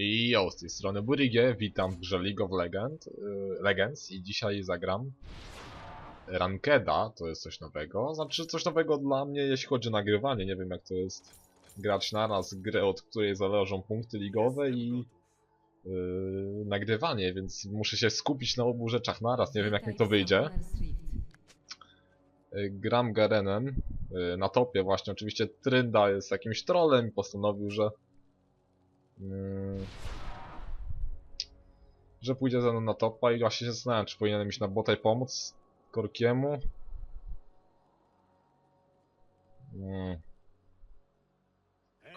I jo, z tej strony Burigie, witam w grze League of Legend, y, Legends i dzisiaj zagram Rankeda, to jest coś nowego, znaczy coś nowego dla mnie jeśli chodzi o nagrywanie, nie wiem jak to jest grać naraz grę, od której zależą punkty ligowe i yy, nagrywanie, więc muszę się skupić na obu rzeczach naraz, nie wiem jak mi to wyjdzie. Y, Gram Garenem y, na topie właśnie, oczywiście Trynda jest jakimś trolem i postanowił, że że pójdzie ze mną na topa i właśnie się zastanawiam, czy powinienem iść na bota i pomóc Korkiemu. Mm.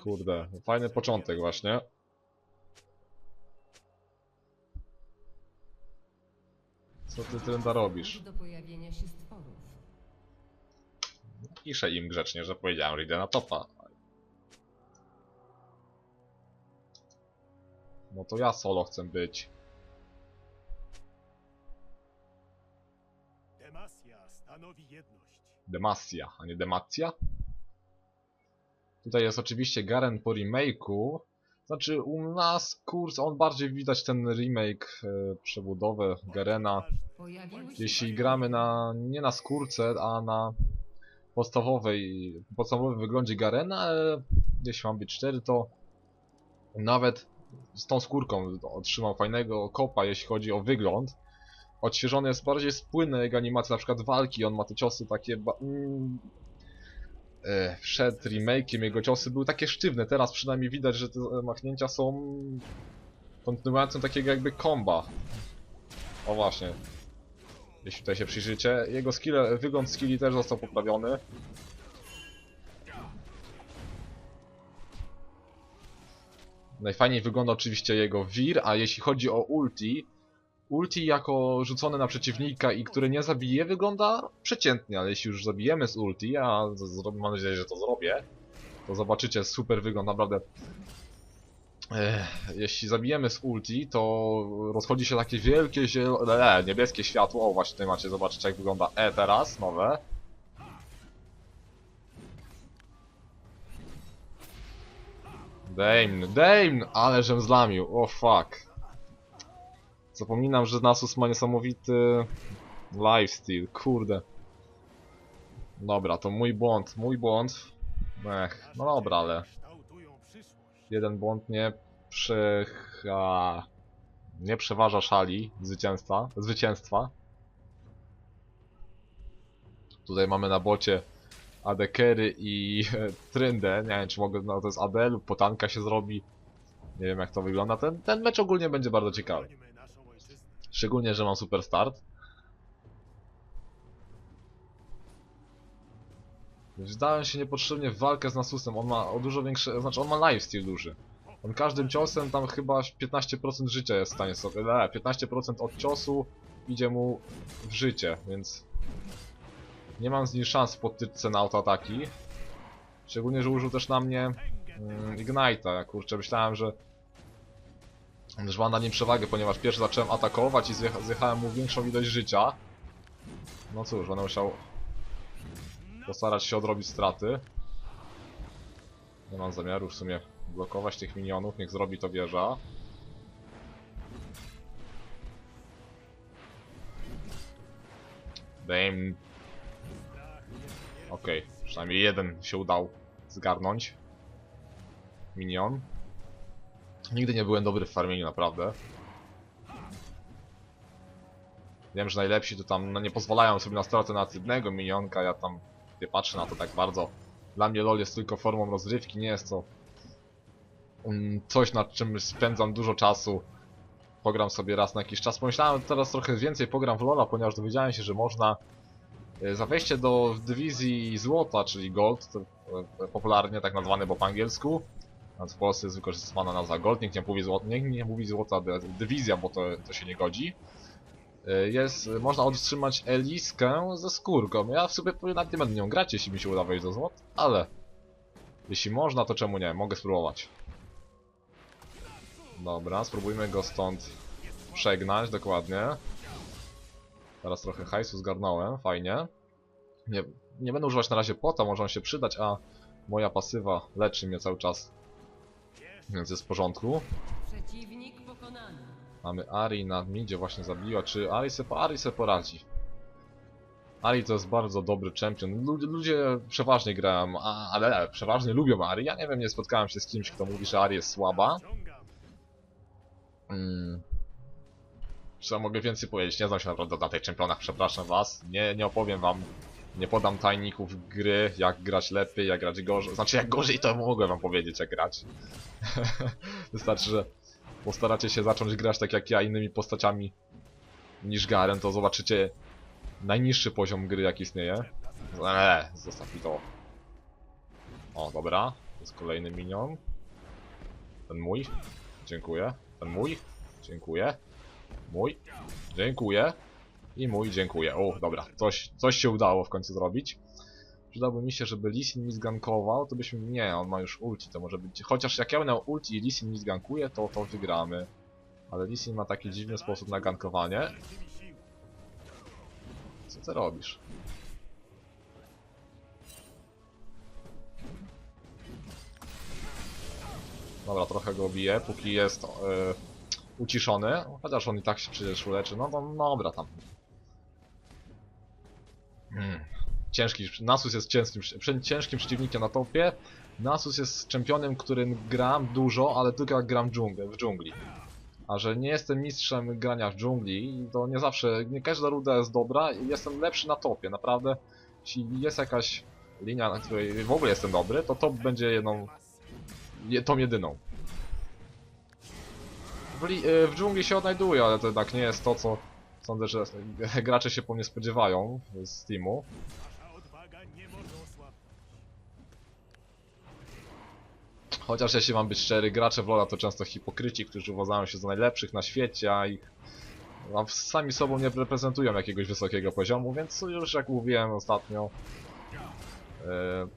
Kurde, fajny początek właśnie. Co ty Trynda robisz? Piszę im grzecznie, że powiedziałem, że idę na topa. No to ja solo chcę być. Demacja stanowi jedność. Demacia, a nie Demacja? Tutaj jest oczywiście Garen po remake'u. Znaczy u nas kurs, on bardziej widać ten remake, e, przebudowę Garena. Jeśli gramy na, nie na skórce, a na podstawowej, podstawowym wyglądzie Garena, ale jeśli mam być 4, to nawet z tą skórką otrzymał fajnego kopa, jeśli chodzi o wygląd. Odświeżony jest bardziej spłynny jego animacja, na przykład walki, on ma te ciosy takie... Mm, e, przed remake'iem jego ciosy były takie sztywne, teraz przynajmniej widać, że te machnięcia są kontynuacją takiego jakby komba. O właśnie, jeśli tutaj się przyjrzycie. Jego skill, wygląd skilli też został poprawiony. Najfajniej wygląda oczywiście jego wir, a jeśli chodzi o ulti, ulti jako rzucone na przeciwnika i które nie zabije wygląda przeciętnie, ale jeśli już zabijemy z ulti, a mam nadzieję, że to zrobię, to zobaczycie super wygląd, naprawdę. Ech, jeśli zabijemy z ulti, to rozchodzi się takie wielkie zielone, niebieskie światło. O, właśnie tutaj macie zobaczyć jak wygląda E teraz, nowe. Damn, damn, ale żem zlamił, o fuck. Zapominam, że Nasus ma niesamowity lifesteal, kurde. Dobra, to mój błąd, mój błąd. Ech, no dobra, ale jeden błąd nie przecha... nie przeważa szali zwycięstwa, zwycięstwa. Tutaj mamy na bocie Adekery i Tryndę. Nie wiem czy mogę, no to jest AD lub potanka się zrobi. Nie wiem jak to wygląda. Ten, ten mecz ogólnie będzie bardzo ciekawy. Szczególnie, że mam super start. Wdałem się niepotrzebnie w walkę z Nasusem. On ma o dużo większe, znaczy on ma lifesteal duży. On każdym ciosem tam chyba 15% życia jest w stanie sobie. Nie, 15% od ciosu idzie mu w życie, więc nie mam z nim szans w podtyczce na autoataki. Szczególnie, że użył też na mnie mm, Ignite'a. Kurczę, myślałem, że że mam na nim przewagę, ponieważ pierwszy zacząłem atakować i zjecha zjechałem mu większą ilość życia. No cóż, będę musiał postarać się odrobić straty. Nie mam zamiaru w sumie blokować tych minionów, niech zrobi to wieża. Damn. Okej, przynajmniej jeden się udał zgarnąć. Minion. Nigdy nie byłem dobry w farmieniu, naprawdę. Wiem, że najlepsi to tam no, nie pozwalają sobie na stratę na jednego minionka, ja tam nie patrzę na to tak bardzo. Dla mnie LoL jest tylko formą rozrywki, nie jest to mm, coś nad czym spędzam dużo czasu. Pogram sobie raz na jakiś czas. Pomyślałem, teraz trochę więcej pogram w LoLa, ponieważ dowiedziałem się, że można za wejście do dywizji złota, czyli gold, e, popularnie tak nazwane, bo po angielsku, w Polsce jest wykorzystywana nazwa Gold, nikt nie mówi złota, nikt nie mówi złota dy- dywizja, bo to, to się nie godzi. Y, Jest, można otrzymać Eliskę ze skórką. Ja w sobie nawet nie będę nią grać, jeśli mi się uda wejść do złot, ale jeśli można, to czemu nie? Mogę spróbować. Dobra, spróbujmy go stąd przegnać, dokładnie. Teraz trochę hajsu zgarnąłem, fajnie. Nie, nie będę używać na razie płota, może on się przydać, a moja pasywa leczy mnie cały czas więc jest w porządku. Mamy Ari na midzie właśnie zabiła. Czy Ari se, Ari se poradzi? Ari to jest bardzo dobry champion. Ludzie, ludzie przeważnie grają, a, ale przeważnie lubią Ari. Ja nie wiem, nie spotkałem się z kimś, kto mówi, że Ari jest słaba. Mm. Co mogę więcej powiedzieć? Nie znam się naprawdę na tych czempionach, przepraszam was. Nie, nie opowiem wam, nie podam tajników gry, jak grać lepiej, jak grać gorzej. Znaczy jak gorzej to mogę wam powiedzieć jak grać. Wystarczy, że postaracie się zacząć grać tak jak ja innymi postaciami niż Garen, to zobaczycie najniższy poziom gry jak istnieje. Eee, zostaw mi to. O, dobra. To jest kolejny minion. Ten mój. Dziękuję. Ten mój. Dziękuję. Mój. Dziękuję. I mój, dziękuję. O, dobra. Coś, coś się udało w końcu zrobić. Przydałby mi się, żeby Lisin mi zgankował, to byśmy... Nie, on ma już ulti, to może być... Chociaż jak ja miał ulti i Lisin mi zgankuje, to, to wygramy. Ale Lisin ma taki dziwny sposób na gankowanie. Co ty robisz? Dobra, trochę go biję, póki jest e, uciszony. Chociaż on i tak się przecież uleczy. No, no dobra tam. Hmm. Ciężki, Nasus jest ciężkim, ciężkim przeciwnikiem na topie. Nasus jest czempionem, którym gram dużo, ale tylko jak gram dżunglę, w dżungli. A że nie jestem mistrzem grania w dżungli, to nie zawsze, nie każda ruda jest dobra i jestem lepszy na topie, naprawdę. Jeśli jest jakaś linia, na której w ogóle jestem dobry, to top będzie jedną, je, tą jedyną. W, y, w dżungli się odnajduję, ale to jednak nie jest to, co sądzę, że gracze się po mnie spodziewają z teamu. Wasza odwaga nie może osłabnąć. Chociaż jeśli mam być szczery, gracze w LoL'a to często hipokryci, którzy uważają się za najlepszych na świecie, a ich a sami sobą nie reprezentują jakiegoś wysokiego poziomu, więc już jak mówiłem ostatnio,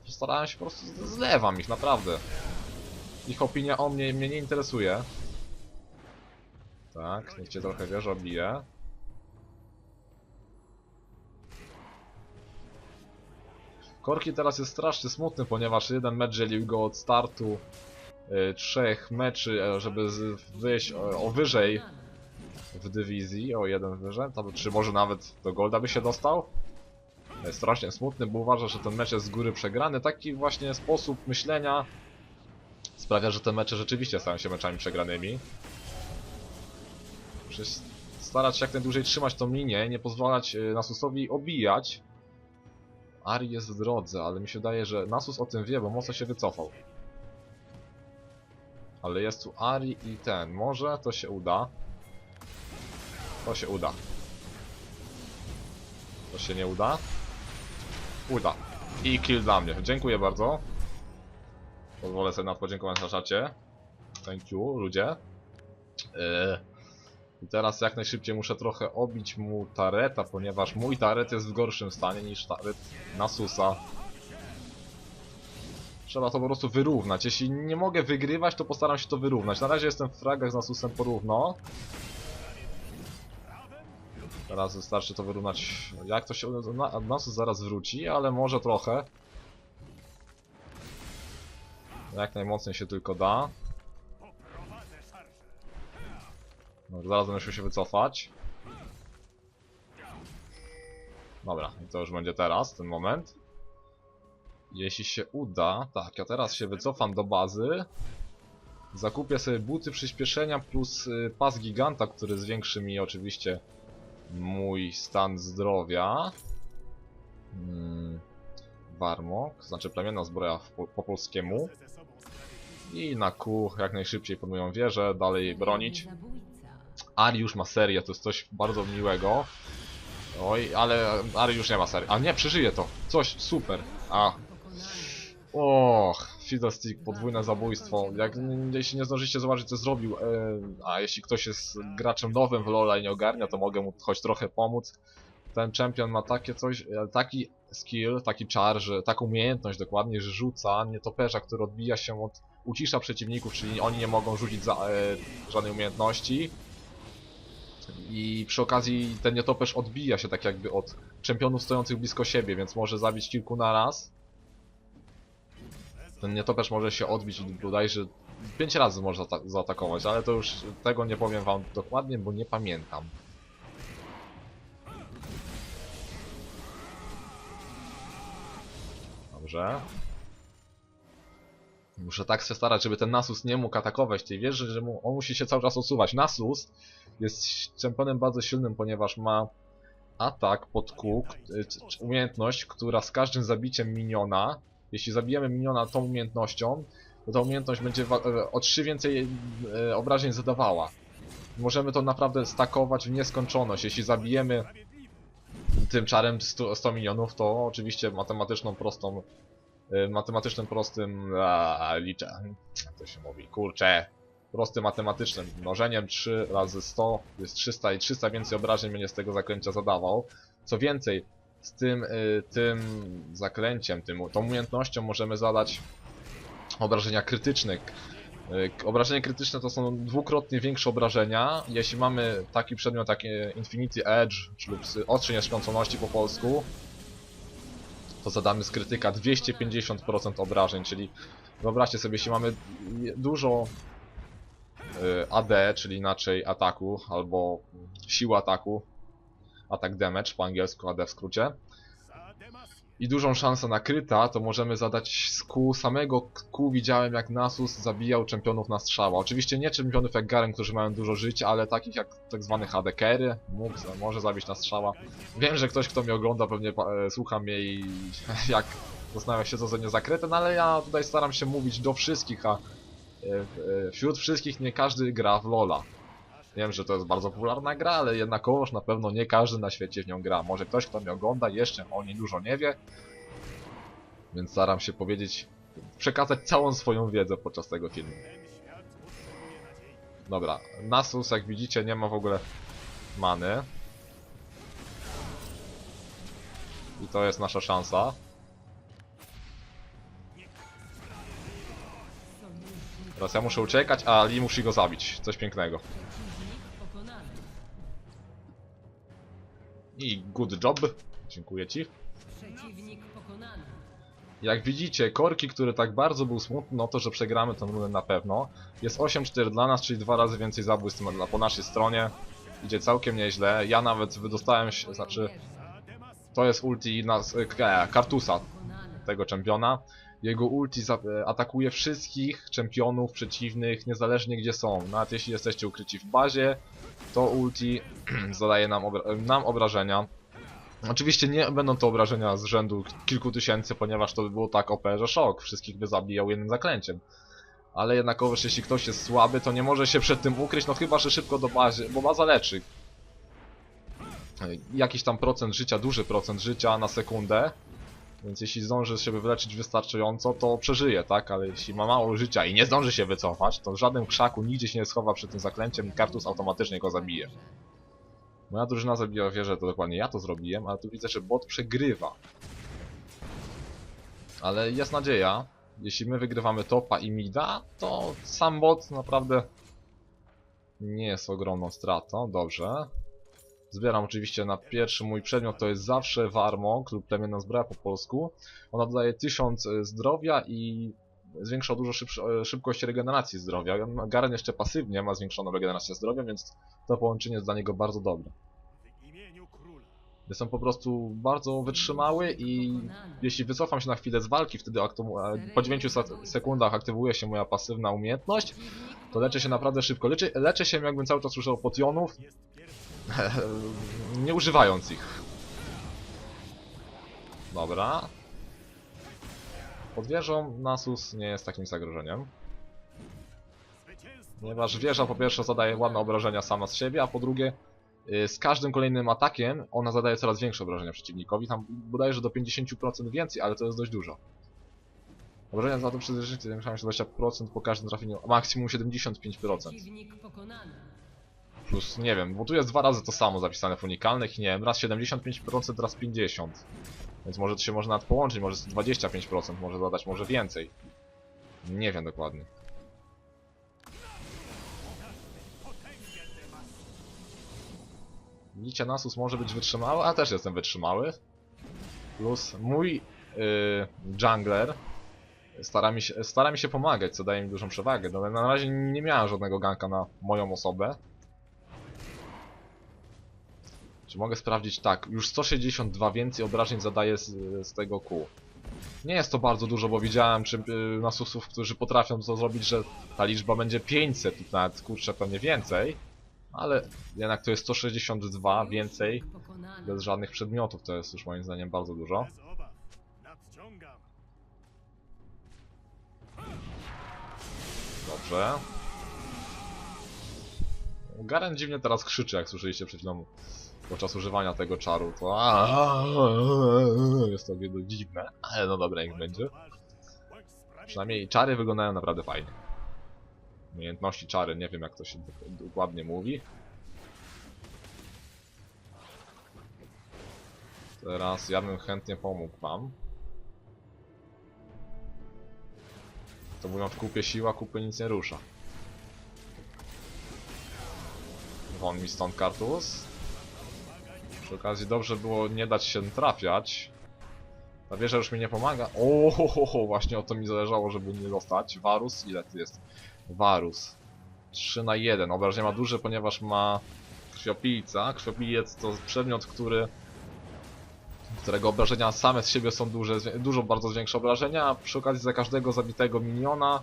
yy, starałem się po prostu, zlewam ich, naprawdę. Ich opinia o mnie mnie nie interesuje. Tak, niech cię trochę wieża bije. Korki teraz jest strasznie smutny, ponieważ jeden mecz dzielił go od startu y, trzech meczy, e, żeby z, wyjść o, o wyżej w dywizji, o jeden wyżej, to, czy może nawet do Golda by się dostał. Jest strasznie smutny, bo uważa, że ten mecz jest z góry przegrany. Taki właśnie sposób myślenia sprawia, że te mecze rzeczywiście stają się meczami przegranymi. S- starać się jak najdłużej trzymać tą linię, nie pozwalać y, Nasusowi obijać. Ari jest w drodze, ale mi się wydaje, że Nasus o tym wie, bo mocno się wycofał. Ale jest tu Ari i ten. Może to się uda. To się uda. To się nie uda. Uda. I kill dla mnie. Dziękuję bardzo. Pozwolę sobie na podziękować na czacie. Thank you, ludzie. Yy. I teraz jak najszybciej muszę trochę obić mu tareta, ponieważ mój taret jest w gorszym stanie niż taret Nasusa. Trzeba to po prostu wyrównać. Jeśli nie mogę wygrywać, to postaram się to wyrównać. Na razie jestem w fragach z Nasusem porówno. Teraz wystarczy to wyrównać. Jak to się... Na, Nasus zaraz wróci, ale może trochę. Jak najmocniej się tylko da. Dobra, zaraz będę się wycofać. Dobra, i to już będzie teraz, ten moment. Jeśli się uda, tak, ja teraz się wycofam do bazy. Zakupię sobie buty przyspieszenia plus y, pas giganta, który zwiększy mi oczywiście mój stan zdrowia. Mm, Warmok, znaczy plemienna zbroja po, po polskiemu. I na Q jak najszybciej podmują wieżę, dalej bronić. Zabójca. Ari już ma serię, to jest coś bardzo miłego. Oj, ale Ari już nie ma serii. A nie, przeżyje to. Coś, super. A, och, Fiddlestick, podwójne zabójstwo. Jak jeśli nie zdążycie zobaczyć co zrobił, a jeśli ktoś jest graczem nowym w LoL'a i nie ogarnia, to mogę mu choć trochę pomóc. Ten champion ma takie coś, e, taki skill, taki czar, że taką umiejętność dokładnie, że rzuca nietoperza, który odbija się od ucisza przeciwników, czyli oni nie mogą rzucić za, e, żadnej umiejętności. I przy okazji ten nietoperz odbija się tak jakby od czempionów stojących blisko siebie, więc może zabić kilku na raz. Ten nietoperz może się odbić bodajże 5 razy może zaata- zaatakować, ale to już tego nie powiem wam dokładnie, bo nie pamiętam. Dobrze. Muszę tak się starać, żeby ten Nasus nie mógł atakować tej wieży, że mu, on musi się cały czas odsuwać. Nasus jest czempionem bardzo silnym, ponieważ ma atak pod kół, y, umiejętność, która z każdym zabiciem miniona, jeśli zabijemy miniona tą umiejętnością, to ta umiejętność będzie e, o 3 więcej e, obrażeń zadawała. Możemy to naprawdę stakować w nieskończoność. Jeśli zabijemy tym czarem 100, 100 milionów, to oczywiście matematyczną prostą, matematycznym prostym a, liczę, jak to się mówi, kurczę, prostym matematycznym mnożeniem 3 razy 100 jest 300 i 300 więcej obrażeń będzie z tego zaklęcia zadawał. Co więcej, z tym, y, tym zaklęciem, tym, tą umiejętnością możemy zadać obrażenia krytyczne. Y, Obrażenia krytyczne to są dwukrotnie większe obrażenia. Jeśli mamy taki przedmiot jak e, Infinity Edge, czyli ostrze nieskończoności po polsku, to zadamy z krytyka 250% obrażeń, czyli wyobraźcie sobie, jeśli mamy dużo y, AD, czyli inaczej ataku, albo siła ataku, atak damage po angielsku, AD w skrócie. I dużą szansę na kryta, to możemy zadać z kół. Samego kół widziałem jak Nasus zabijał czempionów na strzała. Oczywiście nie czempionów jak Garen, którzy mają dużo życia, ale takich jak tak zwane hadekery, mógł, może zabić na strzała. Wiem, że ktoś kto mnie ogląda pewnie e, słucha mnie i jak zastanawia się co za nie zakryte, no ale ja tutaj staram się mówić do wszystkich, a e, e, wśród wszystkich nie każdy gra w LoL'a. Wiem, że to jest bardzo popularna gra, ale jednakowoż na pewno nie każdy na świecie w nią gra. Może ktoś, kto mnie ogląda, jeszcze o niej dużo nie wie. Więc staram się powiedzieć, przekazać całą swoją wiedzę podczas tego filmu. Dobra, Nasus, jak widzicie, nie ma w ogóle many. I to jest nasza szansa. Teraz ja muszę uciekać, a Ali musi go zabić. Coś pięknego. I good job. Dziękuję ci. Przeciwnik pokonany. Jak widzicie, Korki, który tak bardzo był smutny o to, że przegramy tę rundę na pewno, jest 8-4 dla nas, czyli dwa razy więcej zabójstw po naszej stronie. Idzie całkiem nieźle. Ja nawet wydostałem się, znaczy, to jest ulti nas, e, Kartusa, tego czempiona. Jego ulti e, atakuje wszystkich czempionów przeciwnych, niezależnie gdzie są. Nawet jeśli jesteście ukryci w bazie, to ulti zadaje nam, obra nam obrażenia. Oczywiście nie będą to obrażenia z rzędu kilku tysięcy, ponieważ to by było tak OP, że szok. Wszystkich by zabijał jednym zaklęciem. Ale jednakowoż jeśli ktoś jest słaby, to nie może się przed tym ukryć, no chyba, że szybko do bazy, bo baza leczy. E, Jakiś tam procent życia, duży procent życia na sekundę. Więc jeśli zdąży się wyleczyć wystarczająco, to przeżyje, tak? Ale jeśli ma mało życia i nie zdąży się wycofać, to w żadnym krzaku nigdzie się nie schowa przed tym zaklęciem i Kartus automatycznie go zabije. Moja drużyna zabiła wieżę, to dokładnie ja to zrobiłem, ale tu widzę, że bot przegrywa. Ale jest nadzieja. Jeśli my wygrywamy topa i mida, to sam bot naprawdę nie jest ogromną stratą. Dobrze. Zbieram oczywiście na pierwszy mój przedmiot, to jest zawsze Warmok lub plemienna zbroja po polsku. Ona dodaje 1000 zdrowia i zwiększa dużo e, szybkość regeneracji zdrowia. Garen jeszcze pasywnie ma zwiększoną regenerację zdrowia, więc to połączenie jest dla niego bardzo dobre. Jestem po prostu bardzo wytrzymały i jeśli wycofam się na chwilę z walki, wtedy e, po 9 se- sekundach aktywuje się moja pasywna umiejętność, to leczę się naprawdę szybko. Leczę, się jakbym cały czas używał potionów. Nie używając ich. Dobra. Pod wieżą Nasus nie jest takim zagrożeniem. Ponieważ wieża po pierwsze zadaje ładne obrażenia sama z siebie, a po drugie y, z każdym kolejnym atakiem ona zadaje coraz większe obrażenia przeciwnikowi. Tam bodajże do 50% więcej, ale to jest dość dużo. Obrażenia za to życie zwiększają się 20% po każdym trafieniu, maksimum 75%. Plus, nie wiem, bo tu jest dwa razy to samo zapisane w unikalnych nie wiem, raz 75%, raz 50%. Więc może to się może nawet połączyć, może 25% może zadać, może więcej. Nie wiem dokładnie. Widzicie, Nasus może być wytrzymały, a też jestem wytrzymały. Plus mój yy, jungler Staram się, staram się pomagać, co daje mi dużą przewagę. No, na razie nie miałem żadnego ganka na moją osobę. Czy mogę sprawdzić? Tak, już 162 więcej obrażeń zadaje z, z tego kół. Nie jest to bardzo dużo, bo widziałem czy, y, nasusów, którzy potrafią to zrobić, że ta liczba będzie 500 lub nawet kurczę pewnie więcej. Ale jednak to jest 162 więcej bez żadnych przedmiotów, to jest już moim zdaniem bardzo dużo. Dobrze. Garen dziwnie teraz krzyczy, jak słyszeliście przed chwilą podczas używania tego czaru. To jest to dziwne, ale no dobra, niech będzie. Przynajmniej czary wyglądają naprawdę fajnie. Umiejętności czary, nie wiem jak to się dok- dokładnie mówi. Teraz ja bym chętnie pomógł wam. To mówią w kupie siła, kupy nic nie rusza. Won mi stąd kartus. Przy okazji dobrze było nie dać się trafiać. Ta wieża już mi nie pomaga. O, właśnie o to mi zależało, żeby nie dostać. Varus, ile ty jest? Varus. 3 na 1. Obrażenia ma duże, ponieważ ma krwiopijca. Krwiopijec to przedmiot, który którego obrażenia same z siebie są duże, dużo bardzo zwiększa obrażenia, przy okazji za każdego zabitego miniona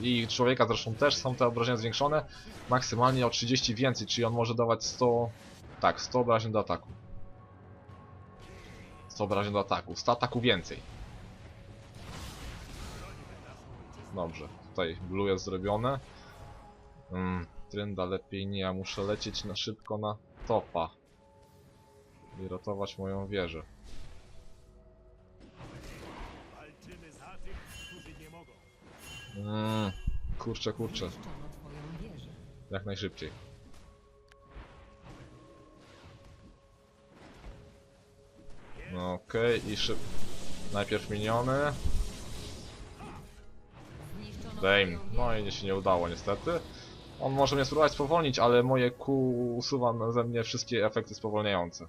i człowieka zresztą też są te obrażenia zwiększone maksymalnie o 30 więcej, czyli on może dawać 100, tak, 100 obrażeń do ataku. 100 obrażeń do ataku, 100 ataku więcej. Dobrze, tutaj blue jest zrobione. Mm, Trynda lepiej nie, ja muszę lecieć na szybko na topa. I ratować moją wieżę. Mm, kurczę, kurczę, jak najszybciej. No okej, i szyb... Najpierw miniony, Dame. No i się nie udało niestety. On może mnie spróbować spowolnić, ale moje kół usuwa ze mnie wszystkie efekty spowolniające.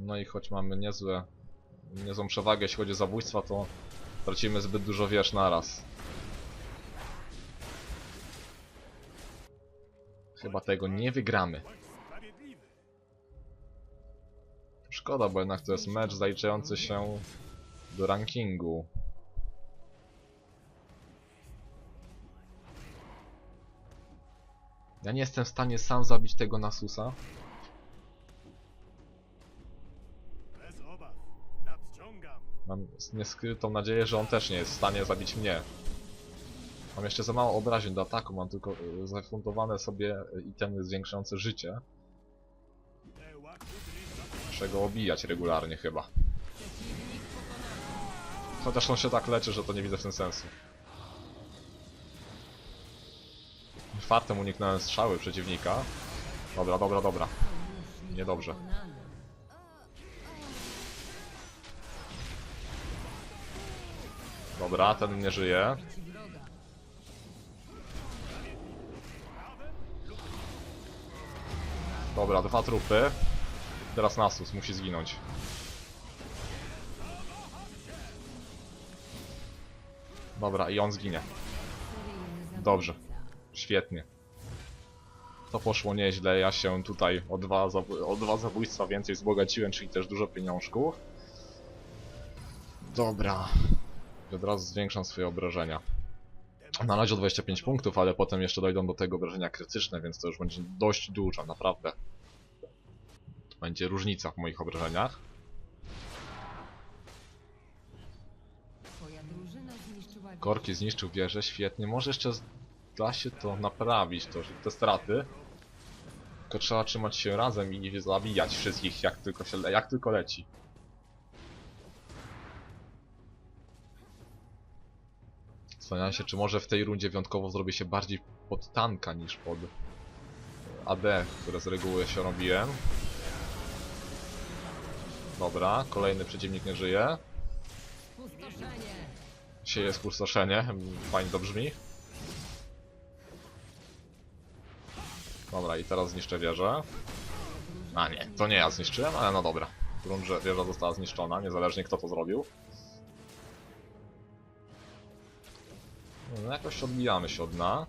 No i choć mamy niezłe, niezłą przewagę jeśli chodzi o zabójstwa, to tracimy zbyt dużo wież naraz. Chyba tego nie wygramy. Szkoda, bo jednak to jest mecz zaliczający się do rankingu. Ja nie jestem w stanie sam zabić tego Nasusa. Mam nieskrytą nadzieję, że on też nie jest w stanie zabić mnie. Mam jeszcze za mało obrażeń do ataku, mam tylko y, zafundowane sobie y, itemy zwiększające życie. Muszę go obijać regularnie chyba. Chociaż on się tak leczy, że to nie widzę w tym sensu. Fartem uniknąłem strzały przeciwnika. Dobra, dobra, dobra. Niedobrze. Dobra, ten nie żyje. Dobra, dwa trupy. Teraz Nasus musi zginąć. Dobra, i on zginie. Dobrze. Świetnie. To poszło nieźle, ja się tutaj o dwa, o dwa zabójstwa więcej wzbogaciłem, czyli też dużo pieniążków. Dobra. I Od razu zwiększam swoje obrażenia. Na razie o 25 punktów, ale potem jeszcze dojdą do tego obrażenia krytyczne, więc to już będzie dość dużo, naprawdę. To będzie różnica w moich obrażeniach. Korki zniszczył wieżę, świetnie. Może jeszcze da się to naprawić, to, te straty. Tylko trzeba trzymać się razem i zabijać wszystkich jak tylko się, le- jak tylko leci. Zastanawiam się, czy może w tej rundzie wyjątkowo zrobię się bardziej pod tanka niż pod AD, które z reguły się robiłem. Dobra, kolejny przeciwnik nie żyje. Pustoszenie. Sieje spustoszenie, fajnie to brzmi. Dobra, i teraz zniszczę wieżę. A nie, to nie ja zniszczyłem, ale no dobra. Grunt, że wieża została zniszczona, niezależnie kto to zrobił. No, jakoś odbijamy się od dna.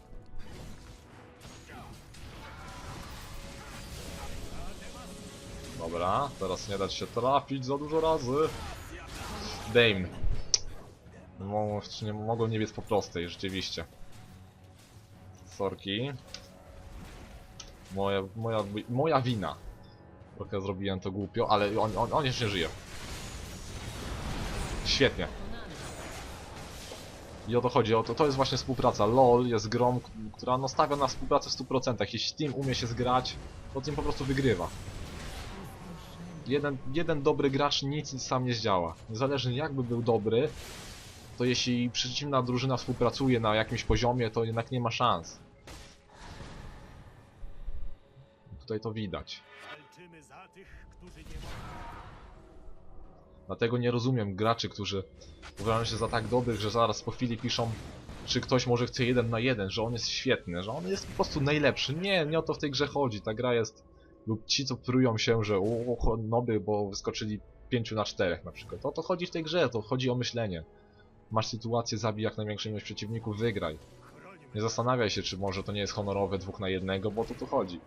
Dobra, teraz nie dać się trafić za dużo razy. Dame. Nie, mogłem nie biec po prostej, rzeczywiście. Sorki. Moja, moja, moja wina. Trochę zrobiłem to głupio, ale on, on, on jeszcze żyje. Świetnie. I o to chodzi, o to, to jest właśnie współpraca. LOL jest grą, która no, stawia na współpracę w 100%. Jeśli team umie się zgrać, to team po prostu wygrywa. Jeden, jeden dobry gracz nic sam nie zdziała. Niezależnie jakby był dobry, to jeśli przeciwna drużyna współpracuje na jakimś poziomie, to jednak nie ma szans. Tutaj to widać. Walczymy za tych, którzy nie mogą. Dlatego nie rozumiem graczy, którzy uważają się za tak dobrych, że zaraz po chwili piszą, czy ktoś może chce jeden na jeden, że on jest świetny, że on jest po prostu najlepszy. Nie, nie o to w tej grze chodzi. Ta gra jest. Lub ci, co prują się, że o, noby, bo wyskoczyli 5 na 4 na przykład. O to chodzi w tej grze, to chodzi o myślenie. Masz sytuację, zabij jak największą ilość przeciwników, wygraj. Nie zastanawiaj się, czy może to nie jest honorowe dwóch na jednego, bo to tu chodzi.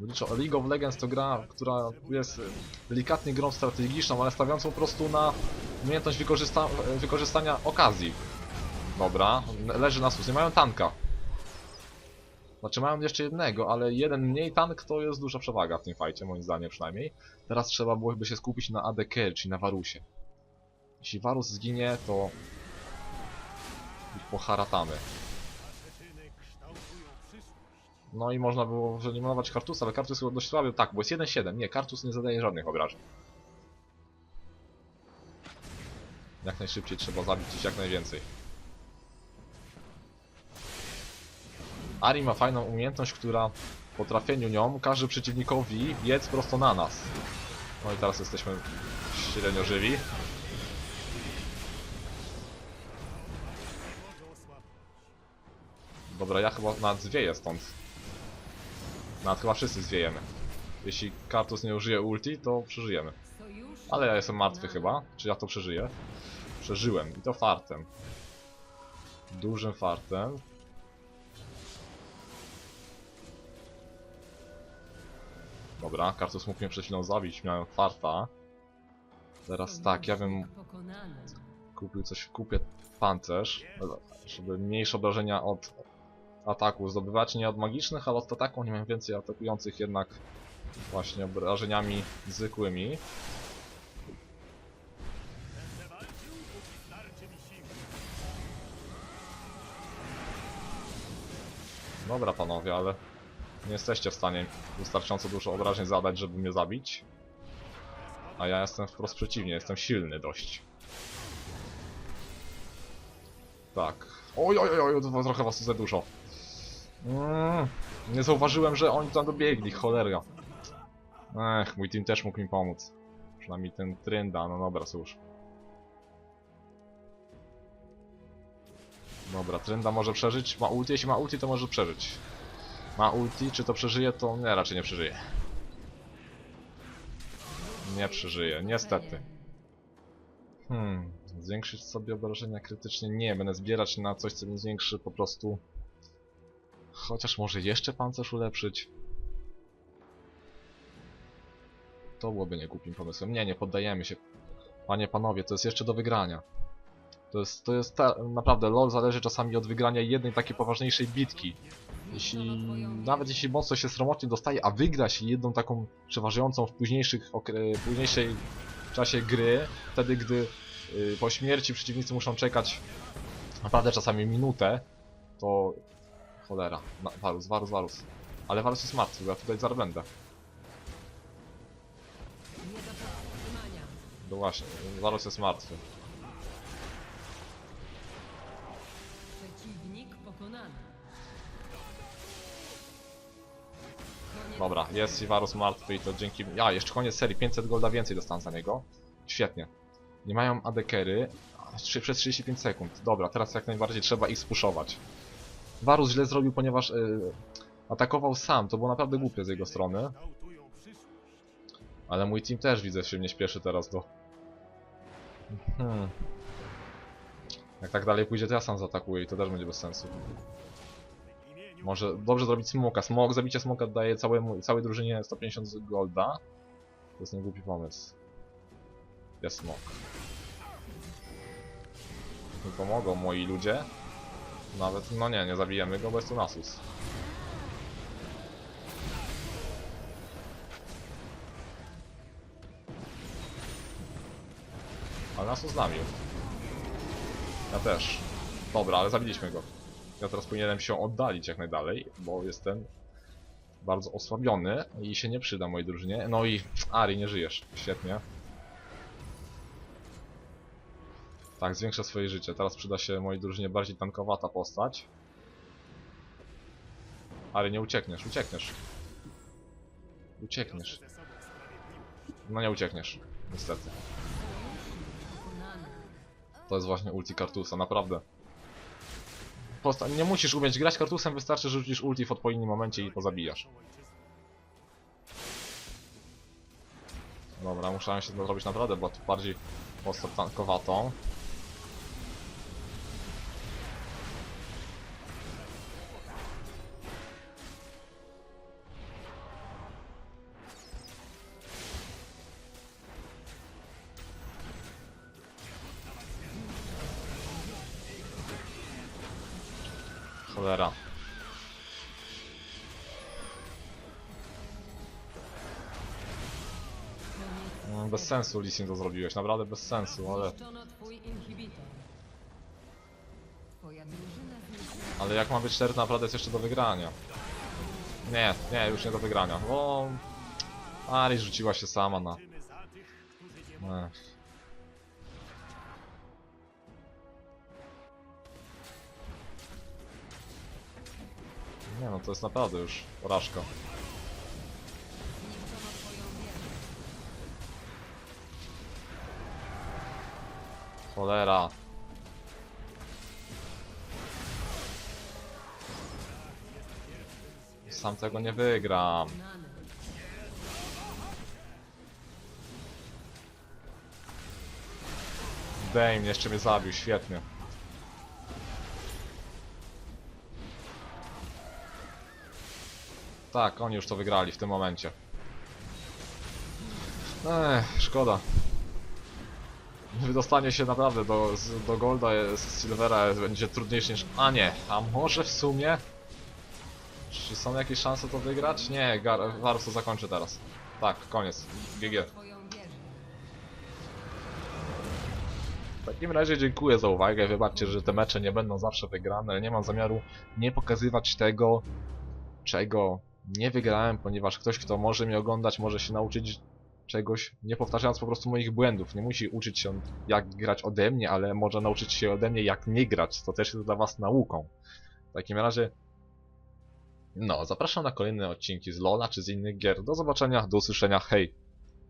Liczo- League of Legends to gra, która jest delikatnie grą strategiczną, ale stawiającą po prostu na umiejętność wykorzysta wykorzystania okazji. Dobra, leży na sus, nie mają tanka. Znaczy mają jeszcze jednego, ale jeden mniej tank to jest duża przewaga w tym fajcie, moim zdaniem przynajmniej. Teraz trzeba byłoby się skupić na AD Carry, czyli na Warusie. Jeśli Warus zginie, to ich poharatamy. No i można było wyeliminować Kartusa, ale Kartus jest dość słaby. Tak, bo jest 1-7. Nie, Kartus nie zadaje żadnych obrażeń. Jak najszybciej trzeba zabić ich jak najwięcej. Ari ma fajną umiejętność, która po trafieniu nią każe przeciwnikowi biec prosto na nas. No i teraz jesteśmy średnio żywi. Dobra, ja chyba nawet zwieję stąd. Nawet chyba wszyscy zwiejemy. Jeśli Kartus nie użyje ulti, to przeżyjemy. Ale ja jestem martwy chyba. Czy ja to przeżyję? Przeżyłem i to fartem. Dużym fartem. Dobra, Kartus mógł mnie przed chwilą zabić, miałem farta. Teraz tak, ja bym kupił coś, kupię pancerz, żeby mniejsze obrażenia od ataku zdobywać, nie od magicznych, ale od ataku nie mam więcej atakujących jednak właśnie obrażeniami zwykłymi. Dobra panowie, ale nie jesteście w stanie wystarczająco dużo obrażeń zadać, żeby mnie zabić. A ja jestem wprost przeciwnie, jestem silny dość. Tak. Oj, oj, oj, oj, trochę was tu za dużo. Mm, nie zauważyłem, że oni tam dobiegli, cholera. Ech, mój team też mógł mi pomóc. Przynajmniej ten Trynda, no dobra, cóż. Dobra, Trynda może przeżyć, ma ulti, jeśli ma ulti to może przeżyć. Ma ulti, czy to przeżyje, to nie, raczej nie przeżyje. Nie przeżyje, niestety. Hmm, zwiększyć sobie obrażenia krytycznie? Nie, będę zbierać na coś, co mi zwiększy po prostu... Chociaż może jeszcze pancerz ulepszyć? To byłoby niegłupim pomysłem. Nie, nie poddajemy się. Panie, panowie, to jest jeszcze do wygrania. To jest, to jest ta, naprawdę, LoL zależy czasami od wygrania jednej takiej poważniejszej bitki. Jeśli, nawet jeśli mocno się sromotnie dostaje, a wygra się jedną taką przeważającą w późniejszych, okre- późniejszej czasie gry, wtedy gdy y, po śmierci przeciwnicy muszą czekać naprawdę czasami minutę, to cholera, Na, Varus, Varus, Varus. Ale Varus jest martwy, bo ja tutaj zaraz będę. Nie do powstrzymania. No właśnie, Varus jest martwy. Przeciwnik pokonany. Koniec Dobra, jest Varus martwy i to dzięki... Ja, jeszcze koniec serii, 500 golda więcej dostałem za niego. Świetnie. Nie mają adekery, Przez 35 sekund. Dobra, teraz jak najbardziej trzeba ich spuszować. Varus źle zrobił, ponieważ y, atakował sam. To było naprawdę głupie z jego strony. Ale mój team też widzę się nie śpieszy teraz do... Hmm. Jak tak dalej pójdzie, to ja sam zaatakuję i to też będzie bez sensu. Może dobrze zrobić smoka. Smok, zabicie smoka daje całemu, całej drużynie 150 golda. To jest niegłupi pomysł. Jest smok. Mi pomogą moi ludzie. Nawet, no nie, nie zabijemy go, bo jest tu Nasus. Ale Nasus z nami. Ja też. Dobra, ale zabiliśmy go. Ja teraz powinienem się oddalić jak najdalej, bo jestem bardzo osłabiony i się nie przyda mojej drużynie. No i Ari, nie żyjesz. Świetnie. Tak, zwiększę swoje życie. Teraz przyda się mojej drużynie bardziej tankowata postać. Ari, nie uciekniesz, uciekniesz. Uciekniesz. No nie uciekniesz, niestety. To jest właśnie ulti Kartusa, naprawdę. Posta nie musisz umieć grać Kartusem, wystarczy, że rzucisz ulti w odpowiednim momencie i to zabijasz. Dobra, musiałem się to zrobić naprawdę, bardziej postać tankowatą. Bez sensu Lisin to zrobiłeś, naprawdę bez sensu, ale, ale jak ma być 4 naprawdę jest jeszcze do wygrania. Nie, nie, już nie do wygrania, bo Ari rzuciła się sama na... Ech. Nie no, to jest naprawdę już porażka. Cholera. Sam tego nie wygram. Dame jeszcze mnie zabił, świetnie. Tak, oni już to wygrali w tym momencie. Ech, szkoda. Wydostanie się naprawdę do, z, do Golda, z Silvera będzie trudniejsze niż... A nie, a może w sumie? Czy są jakieś szanse to wygrać? Nie, to zakończy teraz. Tak, koniec. GG. W takim razie dziękuję za uwagę. Wybaczcie, że te mecze nie będą zawsze wygrane, ale nie mam zamiaru nie pokazywać tego, czego nie wygrałem, ponieważ ktoś, kto może mnie oglądać, może się nauczyć czegoś, nie powtarzając po prostu moich błędów. Nie musi uczyć się jak grać ode mnie, ale może nauczyć się ode mnie jak nie grać. To też jest dla was nauką. W takim razie no, zapraszam na kolejne odcinki z Lola czy z innych gier. Do zobaczenia, do usłyszenia, hej!